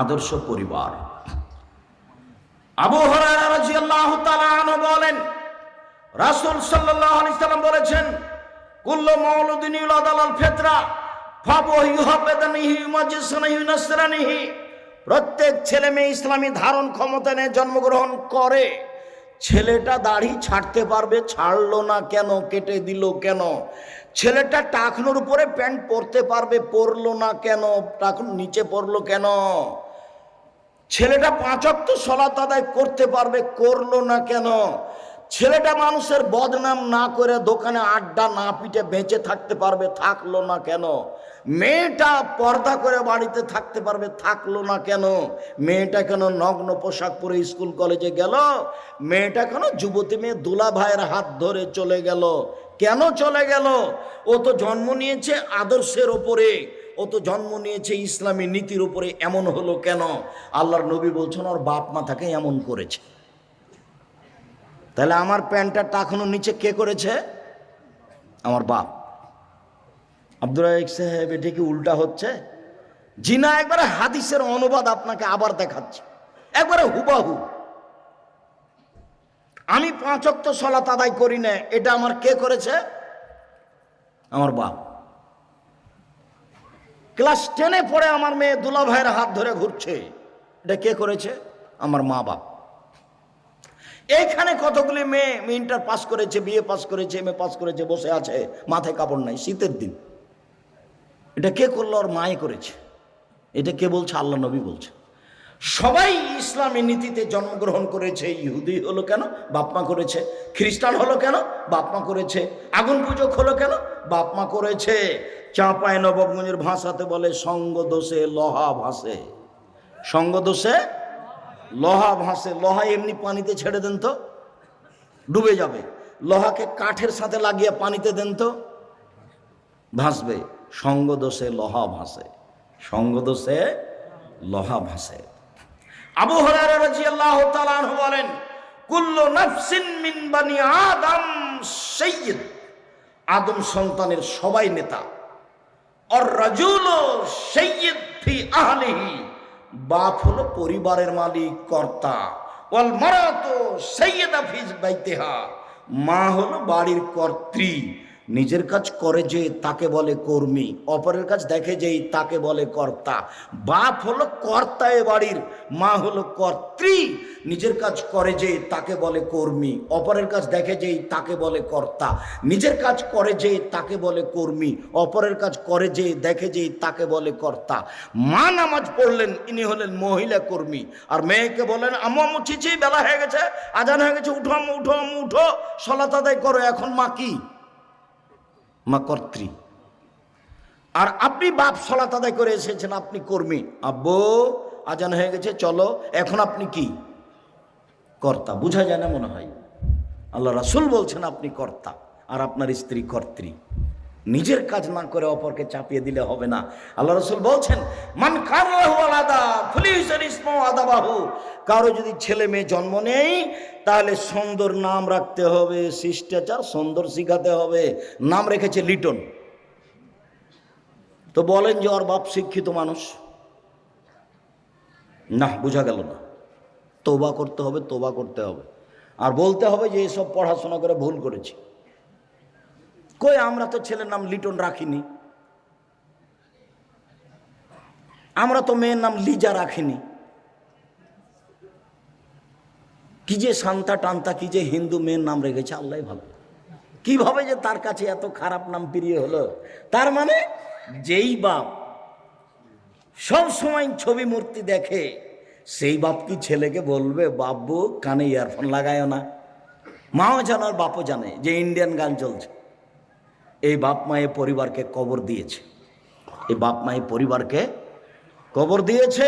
আদর্শ পরিবার। আবু রাদিয়াল্লাহু বলেন, রাসূল সাল্লাল্লাহু আলাইহি সাল্লাম বলেছেন, কুল্লু আলাল ফিতরা প্রত্যেক ছেলে মেয়ে ইসলামী ধারণ ক্ষমতা নিয়ে জন্মগ্রহণ করে, ছেলেটা দাড়ি ছাড়তে পারবে, ছাড়লো না কেন, কেটে দিল কেন? ছেলেটা টাকনোর উপরে প্যান্ট পরতে পারবে, পরলো না কেন, টাকন নিচে পরলো কেন? ছেলেটা পাঁচক্ত সলাত আদায় করতে পারবে, করল না কেন? ছেলেটা মানুষের বদনাম না করে দোকানে আড্ডা না পিটে বেঁচে থাকতে পারবে, থাকল না কেন? মেয়েটা পর্দা করে বাড়িতে থাকতে পারবে, থাকল না কেন? মেয়েটা কেন নগ্ন পোশাক পরে স্কুল কলেজে গেল? মেয়েটা কেন যুবতী মেয়ে দুলা ভাইয়ের হাত ধরে চলে গেল? কেন চলে গেল? ও তো জন্ম নিয়েছে আদর্শের ওপরে। ও তো জন্ম নিয়েছে ইসলামী নীতির উপরে, এমন হলো কেন? আল্লাহর নবী বলছেন, ওর বাপ মা তাকে এমন করেছে। তাহলে আমার প্যান্টটা টাকানোর নিচে কে করেছে? আমার বাপ। আব্দুল সাহেব, এটা কি উল্টা হচ্ছে? জিনা একবারে হাদিসের অনুবাদ আপনাকে আবার দেখাচ্ছে। একবারে হুবাহু। আমি পাঁচক্ত সলাত আদায় করি না, এটা আমার কে করেছে? আমার বাপ। ক্লাস টেনে পড়ে আমার মেয়ে দুলা ভাইয়ের হাত ধরে ঘুরছে। এটা কে করেছে? আমার মা বাপ। এইখানে কতগুলি মেয়ে ইন্টার পাস করেছে, বিএ পাস করেছে, এম এ পাস করেছে, বসে আছে, মাথায় কাপড় নাই, শীতের দিন। এটা কে করল? ওর মায়ে করেছে। এটা কে বলছে? আল্লাহ নবী বলছে। সবাই ইসলামী নীতিতে জন্মগ্রহণ করেছে। ইহুদি হলো কেন? বাপমা করেছে। খ্রিস্টান হলো কেন? বাপমা করেছে। আগুন পূজক হলো কেন? বাপমা করেছে। চাঁপায় নবগঞ্জের ভাষাতে বলে, সঙ্গ দোষে লহা ভাসে। সঙ্গ দোষে লোহা ভাসে। লহা এমনি পানিতে ছেড়ে দেন তো। ডুবে যাবে। লোহাকে কাঠের সাথে লাগিয়ে পানিতে দেন তো। ভাসবে। সঙ্গ দোষে লোহা ভাসে। সঙ্গ দোষে লোহা ভাসে। আবু হরারা রাদিয়াল্লাহু তাআলা আনহু বলেন, কুল্লু নাফসিন মিন বানি আদম সাইয়্যিদ। আদম সন্তানের সবাই নেতা। আর রাজুল সাইয়্যিদ ফি আহলিহি। বাপ হলো পরিবারের মালিক, কর্তা। ওয়াল মারাতো সাইয়্যিদা ফি বাইতিহা। মা হলো বাড়ির কর্ত্রী। নিজের কাজ করে যে তাকে বলে কর্মী, অপরের কাজ দেখে যেই তাকে বলে কর্তা। বাপ হলো কর্তা এ বাড়ির, মা হলো কর্ত্রী। নিজের কাজ করে যে তাকে বলে কর্মী, অপরের কাজ দেখে যেই তাকে বলে কর্তা। নিজের কাজ করে যে তাকে বলে কর্মী, অপরের কাজ করে যে দেখে যেই তাকে বলে কর্তা। মা নামাজ পড়লেন, ইনি হলেন মহিলা কর্মী। আর মেয়েকে বলেন, আম্মু আম্মু বেলা হয়ে গেছে, আজান হয়ে গেছে, উঠো, আম্মু উঠো আম্মু, উঠো, সলাত আদায় করো, এখন মা কি? মা কর্ত্রী আর আপনি বাপ সলাত তাদের করে এসেছেন আপনি কর্মী। আব্বো আজান হয়ে গেছে চলো এখন আপনি কি? কর্তা বুঝা যায় না মনে হয়। আল্লাহ রাসুল বলছেন আপনি কর্তা আর আপনার স্ত্রী কর্ত্রী। নিজের কাজ না করে অপরকে চাপিয়ে দিলে হবে না। আল্লাহ রসুল বলছেন, মান কারও যদি ছেলে মেয়ে জন্ম নেই, তাহলে সুন্দর নাম রাখতে হবে, শিষ্টাচার সুন্দর শিখাতে হবে। নাম রেখেছে লিটন। তো বলেন যে ওর বাপ শিক্ষিত মানুষ। না, বোঝা গেল না। তোবা করতে হবে তোবা করতে হবে। আর বলতে হবে যে, এসব পড়াশোনা করে ভুল করেছি। কই আমরা তো ছেলের নাম লিটন রাখিনি? আমরা তো মেয়ের নাম লিজা রাখিনি। কি যে শান্তা টান্তা, কি যে হিন্দু মেয়ের নাম রেখেছে, আল্লাহ ভালো। কীভাবে যে তার কাছে এত খারাপ নাম প্রিয় হলো? তার মানে যেই বাপ সব সময় ছবি মূর্তি দেখে, সেই বাপ কি ছেলেকে বলবে বাব্বু কানে ইয়ারফোন লাগায় না। মাও জানে আর বাপও জানে যে ইন্ডিয়ান গান চলছে। এই বাপ মায়ের পরিবারকে কবর দিয়েছে। এই বাপ মায়ের পরিবারকে কবর দিয়েছে।